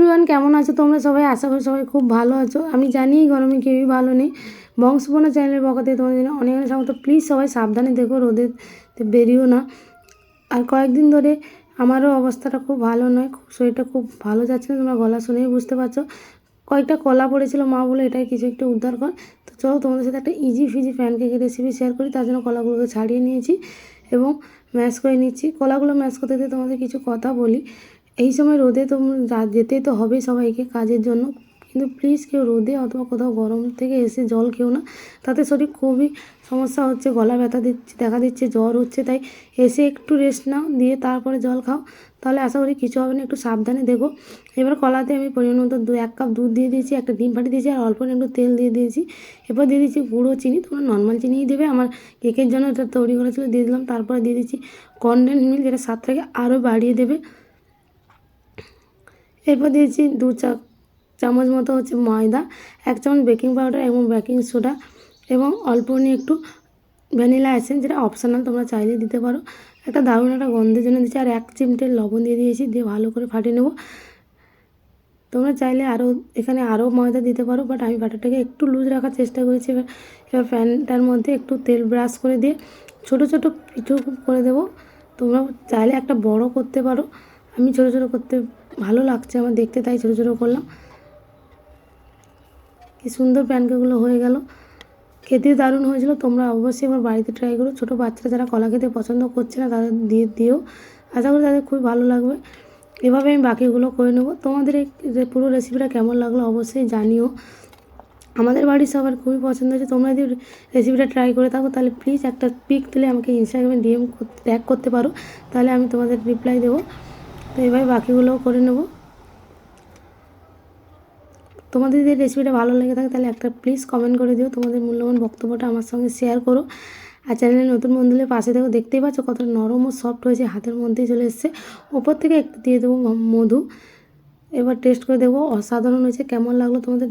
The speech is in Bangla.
এভরিওয়ান কেমন আছো তোমরা সবাই? আশা করি সবাই খুব ভালো আছো। আমি জানি গরমে কেউই ভালো নেই। বংশপনা চ্যানেলের পক্ষ থেকে তোমাদের জন্য অনেক অনেক স্বাগত। প্লিজ সবাই সাবধানে দেখো, রোদে বেরিও না। আর কয়েকদিন ধরে আমারও অবস্থাটা খুব ভালো নয়। খুব শরীরটা খুব ভালো যাচ্ছে না, তোমরা গলা শুনেই বুঝতে পারছ। কয়েকটা কলা পড়েছিল, মা বলে এটাই কিছু একটু উদ্ধার কর। তো চলো তোমাদের সাথে একটা ইজি ফিজি প্যানকেকের রেসিপি শেয়ার করি। তার জন্য কলাগুলোকে ছাড়িয়ে নিয়েছি এবং ম্যাশ করে নিচ্ছি। কলাগুলো ম্যাশ করতে তোমাদের কিছু কথা বলি। এই সময় রোদে তো যেতে তো হবে সবাইকে কাজের জন্য। কিন্তু প্লিজ কেউ রোদে অথবা কোথাও গরম থেকে এসে জল খেও না। তাতে শরীর খুবই সমস্যা হচ্ছে, গলা ব্যথা দিচ্ছে, দেখা দিচ্ছে, জ্বর হচ্ছে। তাই এসে একটু রেস্ট নাও, দিয়ে তারপরে জল খাও। তাহলে আশা করি কিছু হবে না, একটু সাবধানে দেখো। এবার কলাতে আমি পরিমাণ মতো দু, এক কাপ দুধ দিয়ে দিয়েছি, একটা ডিম ফাটি দিয়েছি, আর অল্প একটু তেল দিয়ে দিয়েছি। এরপর দিয়ে দিয়েছি গুঁড়ো চিনি, তোমরা নর্মাল চিনিই দেবে। আমার কেকের জন্য এটা তৈরি করেছিল, দিয়ে দিলাম। তারপরে দিয়ে দিচ্ছি কনডেন্স মিল্ক যেটা স্বাদটাকে আরও বাড়িয়ে দেবে। এরপর দিয়েছি দু চা চামচ মতো হচ্ছে ময়দা, এক চামচ বেকিং পাউডার এবং বেকিং সোডা এবং অল্প নিয়ে একটু ভ্যানিলা এসেন্স যেটা অপশনাল তোমরা চাইলে দিতে পারো। একটা দারুণ একটা গন্ধের জন্য দিচ্ছি আর এক চিমটে লবণ দিয়ে দিয়েছি, দিয়ে ভালো করে ফাটিয়ে নেব। তোমরা চাইলে আরও এখানে আরও ময়দা দিতে পারো বাট আমি বাটারটাকে একটু লুজ রাখার চেষ্টা করেছি। এবার এবার প্যানটার মধ্যে একটু তেল ব্রাশ করে দিয়ে ছোটো ছোটো পিঠু করে দেবো। তোমরা চাইলে একটা বড় করতে পারো। আমি ছোটো ছোটো করতে ভালো লাগছে আমার দেখতে, তাই ছোটো ছোটো করলাম। কি সুন্দর প্যানকেকগুলো হয়ে গেল। খেতে দারুণ হয়েছিল। তোমরা অবশ্যই আমার বাড়িতে ট্রাই করো। ছোটো বাচ্চারা যারা কলা খেতে পছন্দ করছে না, তাদের দিয়ে দিও। আশা করি তাদের খুবই ভালো লাগবে। এভাবে আমি বাকিগুলো করে নেব। তোমাদের এই পুরো রেসিপিটা কেমন লাগল অবশ্যই জানিও। আমাদের বাড়ির সবার খুবই পছন্দ হয়েছে। তোমরা যদি রেসিপিটা ট্রাই করে থাকো, তাহলে প্লিজ একটা পিক তুলে আমাকে ইনস্টাগ্রামে ডিএম ট্যাগ করতে পারো। তাহলে আমি তোমাদের রিপ্লাই দেবো। তো এবার বাকিগুলোও করে নেব। তোমাদের যদি রেসিপিটা ভালো লেগে থাকে তাহলে একটা প্লিজ কমেন্ট করে দিও। তোমাদের মূল্যবান বক্তব্যটা আমার সঙ্গে শেয়ার করো। আর চ্যানেলে নতুন বন্ধুদের পাশে দেখো দেখতেই পাচ্ছ কতটা নরম ও সফট হয়েছে, হাতের মধ্যেই চলে এসছে। ওপর থেকে একটু দিয়ে দেবো মধু। এবার টেস্ট করে দেবো অসাধারণ হয়েছে, কেমন লাগল তোমাদের?